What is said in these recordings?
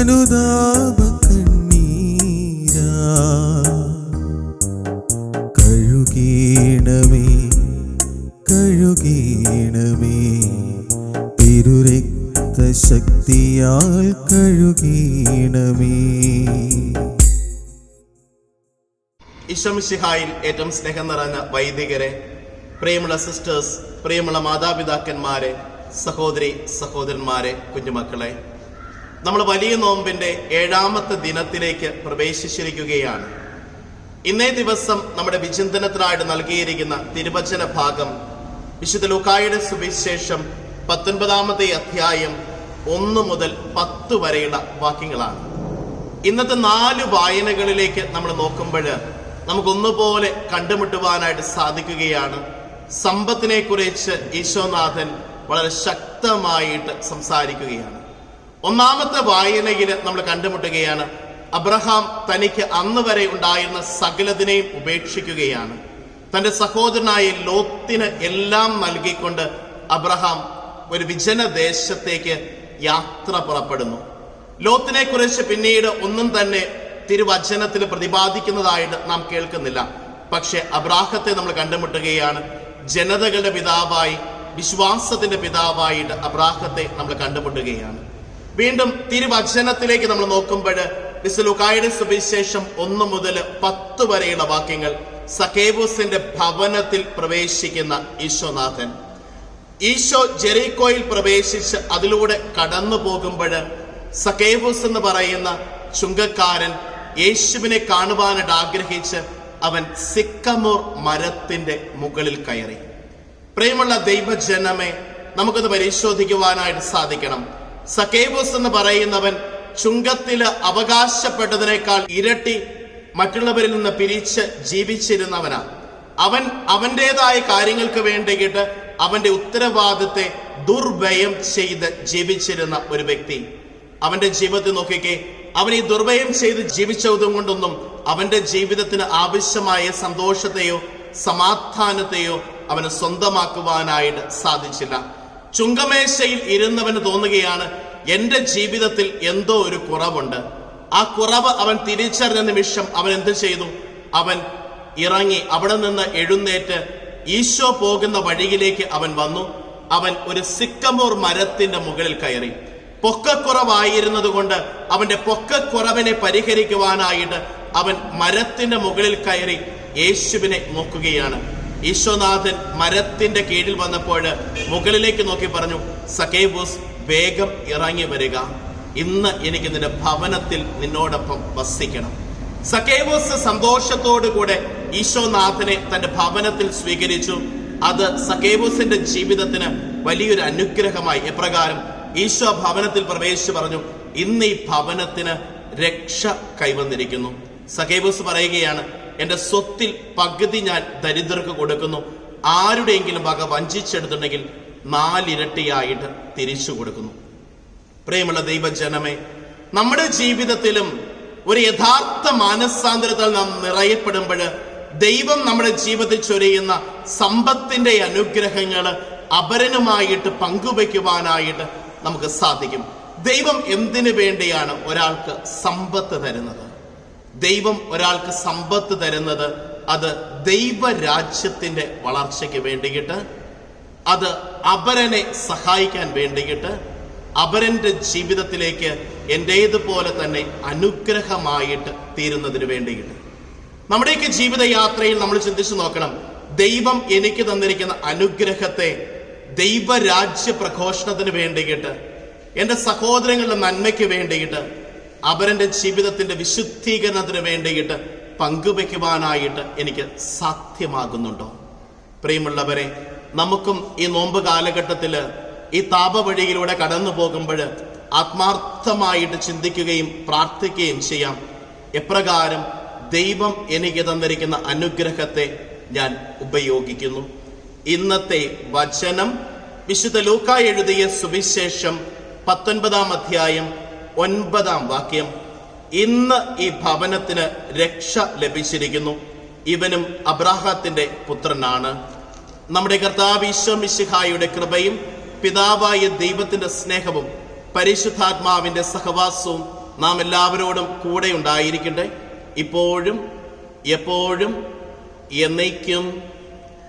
അനുതാപ കഴുകീണമേ കഴുകീണമേ. തിരുരക്ത ശക്തിയാൽ കഴുകീണമേ. ഇഷമിഷിഹായിൽ ഏറ്റവും സ്നേഹം നിറഞ്ഞ വൈദികരെ പ്രിയമുള്ള സിസ്റ്റേഴ്സ് പ്രിയമുള്ള മാതാപിതാക്കന്മാരെ സഹോദരി സഹോദരന്മാരെ കുഞ്ഞുമക്കളെ നമ്മൾ വലിയ നോമ്പിന്റെ ഏഴാമത്തെ ദിനത്തിലേക്ക് പ്രവേശിച്ചിരിക്കുകയാണ്. ഇന്നേ ദിവസം നമ്മുടെ വിചിന്തനത്തിനായിട്ട് നൽകിയിരിക്കുന്ന തിരുവചന ഭാഗം വിശുദ്ധ ലുക്കായുടെ സുവിശേഷം പത്തൊൻപതാമത്തെ അധ്യായം ഒന്ന് മുതൽ പത്ത് വരെയുള്ള വാക്യങ്ങളാണ്. ഇന്നത്തെ നാല് വായനകളിലേക്ക് നമ്മൾ നോക്കുമ്പോൾ നമുക്കൊന്നുപോലെ കണ്ടുമുട്ടുവാനായിട്ട് സാധിക്കുകയാണ്. സമ്പത്തിനെ കുറിച്ച് ഈശോനാഥൻ വളരെ ശക്തമായിട്ട് സംസാരിക്കുകയാണ്. ഒന്നാമത്തെ വായനയിൽ നമ്മൾ കണ്ടുമുട്ടുകയാണ്. അബ്രഹാം തനിക്ക് അന്ന് വരെ ഉണ്ടായിരുന്ന സകലതിനെയും ഉപേക്ഷിക്കുകയാണ്. തന്റെ സഹോദരനായ ലോത്തിന് എല്ലാം നൽകിക്കൊണ്ട് അബ്രഹാം ഒരു വിജന ദേശത്തേക്ക് യാത്ര പുറപ്പെടുന്നു. ലോത്തിനെ കുറിച്ച് പിന്നീട് ഒന്നും തന്നെ തിരുവചനത്തിൽ പ്രതിപാദിക്കുന്നതായിട്ട് നാം കേൾക്കുന്നില്ല. പക്ഷെ അബ്രാഹത്തെ നമ്മൾ കണ്ടുമുട്ടുകയാണ്. ജനതകളുടെ പിതാവായി വിശ്വാസത്തിന്റെ പിതാവായിട്ട് അബ്രാഹത്തെ നമ്മൾ കണ്ടുമുട്ടുകയാണ്. വീണ്ടും തിരുവചനത്തിലേക്ക് നമ്മൾ നോക്കുമ്പോൾ ബിസലുക്കായുടെ സുവിശേഷം ഒന്ന് മുതൽ പത്ത് വരെയുള്ള വാക്യങ്ങൾ സക്കേബൂസിന്റെ ഭവനത്തിൽ പ്രവേശിക്കുന്ന ഈശോനാഥൻ. ഈശോ ജെറീക്കോയിൽ പ്രവേശിച്ച് അതിലൂടെ കടന്നു പോകുമ്പോൾ സക്കേബൂസ് എന്ന് പറയുന്ന ചുങ്കക്കാരൻ യേശുവിനെ കാണുവാനായിട്ട് ആഗ്രഹിച്ച് അവൻ സിക്കമോർ മരത്തിന്റെ മുകളിൽ കയറി. പ്രിയമുള്ള ദൈവജനമേ നമുക്കത് പരിശോധിക്കുവാനായിട്ട് സാധിക്കണം. സക്കേബൂസ് എന്ന് പറയുന്നവൻ ചുങ്കത്തിൽ അവകാശപ്പെട്ടതിനേക്കാൾ ഇരട്ടി മറ്റുള്ളവരിൽ നിന്ന് പിരിച്ച് ജീവിച്ചിരുന്നവനാണ് അവൻ അവന്റെതായ കാര്യങ്ങൾക്ക് വേണ്ടിയിട്ട് അവന്റെ ഉത്തരവാദിത്തെ ദുർവ്യയം ചെയ്ത് ജീവിച്ചിരുന്ന ഒരു വ്യക്തി. അവന്റെ ജീവിതത്തിൽ നോക്കിക്കേ അവൻ ഈ ദുർവ്യയം ചെയ്ത് ജീവിച്ചതും കൊണ്ടൊന്നും അവന്റെ ജീവിതത്തിന് ആവശ്യമായ സന്തോഷത്തെയോ സമാധാനത്തെയോ അവന് സ്വന്തമാക്കുവാനായിട്ട് സാധിച്ചില്ല. ചുങ്കമേശയിൽ ഇരുന്നവന് തോന്നുകയാണ് എന്റെ ജീവിതത്തിൽ എന്തോ ഒരു കുറവുണ്ട്. ആ കുറവ് അവൻ തിരിച്ചറിഞ്ഞ നിമിഷം അവൻ എന്ത് ചെയ്തു? അവൻ ഇറങ്ങി അവിടെ നിന്ന് എഴുന്നേറ്റ് ഈശോ പോകുന്ന വഴിയിലേക്ക് അവൻ വന്നു. അവൻ ഒരു സിക്കമോർ മരത്തിന്റെ മുകളിൽ കയറി. പൊക്കക്കുറവായിരുന്നത് കൊണ്ട് അവന്റെ പൊക്കക്കുറവിനെ പരിഹരിക്കുവാനായിട്ട് അവൻ മരത്തിന്റെ മുകളിൽ കയറി യേശുവിനെ നോക്കുകയാണ്. ഈശോനാഥൻ മരത്തിന്റെ കീഴിൽ വന്നപ്പോൾ മുകളിലേക്ക് നോക്കി പറഞ്ഞു സഖേബൂസ് വേഗം ഇറങ്ങി വരിക. ഇന്ന് എനിക്ക് നിന്റെ ഭവനത്തിൽ നിന്നോടൊപ്പം വസിക്കണം. സഖേബൂസ് സന്തോഷത്തോടു കൂടെ ഈശോനാഥനെ തന്റെ ഭവനത്തിൽ സ്വീകരിച്ചു. അത് സഖേബൂസിന്റെ ജീവിതത്തിന് വലിയൊരു അനുഗ്രഹമായി. എപ്രകാരം ഈശോ ഭവനത്തിൽ പ്രവേശിച്ചു പറഞ്ഞു ഇന്ന് ഈ ഭവനത്തിന് രക്ഷ കൈവന്നിരിക്കുന്നു. സഖേബൂസ് പറയുകയാണ് എന്റെ സ്വത്തിൽ പകുതി ഞാൻ ദരിദ്രർക്ക് കൊടുക്കുന്നു. ആരുടെയെങ്കിലും വക വഞ്ചിച്ചെടുത്തിട്ടുണ്ടെങ്കിൽ നാലിരട്ടിയായിട്ട് തിരിച്ചു കൊടുക്കുന്നു. പ്രിയമുള്ള ദൈവജനമേ നമ്മുടെ ജീവിതത്തിലും ഒരു യഥാർത്ഥ മാനസാന്തരത്തിൽ നാം നിറയപ്പെടുമ്പോൾ ദൈവം നമ്മുടെ ജീവിതത്തിൽ ചൊരിയുന്ന സമ്പത്തിന്റെ അനുഗ്രഹങ്ങൾ അപരനുമായിട്ട് പങ്കുവയ്ക്കുവാനായിട്ട് നമുക്ക് സാധിക്കും. ദൈവം എന്തിനു വേണ്ടിയാണ് ഒരാൾക്ക് സമ്പത്ത് തരുന്നത്? ദൈവം ഒരാൾക്ക് സമ്പത്ത് തരുന്നത് അത് ദൈവരാജ്യത്തിന്റെ വളർച്ചയ്ക്ക് വേണ്ടിയിട്ട് അത് അപരനെ സഹായിക്കാൻ വേണ്ടിയിട്ട് അപരന്റെ ജീവിതത്തിലേക്ക് എന്റേതുപോലെ തന്നെ അനുഗ്രഹമായിട്ട് തീരുന്നതിന് വേണ്ടിയിട്ട്. നമ്മുടെയൊക്കെ ജീവിതയാത്രയിൽ നമ്മൾ ചിന്തിച്ചു നോക്കണം ദൈവം എനിക്ക് തന്നിരിക്കുന്ന അനുഗ്രഹത്തെ ദൈവരാജ്യ പ്രഘോഷണത്തിന് വേണ്ടിയിട്ട് എന്റെ സഹോദരങ്ങളുടെ നന്മയ്ക്ക് വേണ്ടിയിട്ട് അവരന്റെ ജീവിതത്തിന്റെ വിശുദ്ധീകരണത്തിന് വേണ്ടിയിട്ട് പങ്കുവയ്ക്കുവാനായിട്ട് എനിക്ക് സാധ്യമാകുന്നുണ്ടോ? പ്രിയമുള്ളവരെ നമുക്കും ഈ നോമ്പ് കാലഘട്ടത്തിൽ ഈ താപവഴിയിലൂടെ കടന്നു പോകുമ്പോൾ ആത്മാർത്ഥമായിട്ട് ചിന്തിക്കുകയും പ്രാർത്ഥിക്കുകയും ചെയ്യാം. എപ്രകാരം ദൈവം എനിക്ക് തന്നിരിക്കുന്ന അനുഗ്രഹത്തെ ഞാൻ ഉപയോഗിക്കുന്നു. ഇന്നത്തെ വചനം വിശുദ്ധ ലൂക്ക എഴുതിയ സുവിശേഷം പത്തൊൻപതാം അധ്യായം ഒൻപതാം വാക്യം. ഇന്ന് ഈ ഭവനത്തിന് രക്ഷ ലഭിച്ചിരിക്കുന്നു. ഇവനും അബ്രാഹത്തിന്റെ പുത്രനാണ്. നമ്മുടെ കർത്താവ് ഈശ്വമിശിഹായുടെ കൃപയും പിതാവായ ദൈവത്തിന്റെ സ്നേഹവും പരിശുദ്ധാത്മാവിന്റെ സഹവാസവും നാം എല്ലാവരോടും കൂടെ ഉണ്ടായിരിക്കട്ടെ. ഇപ്പോഴും എപ്പോഴും എന്നേക്കും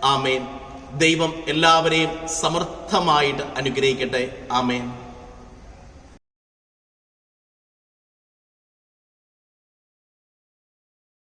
ആമേൻ. ദൈവം എല്ലാവരെയും സമർത്ഥമായിട്ട് അനുഗ്രഹിക്കട്ടെ. ആമേൻ.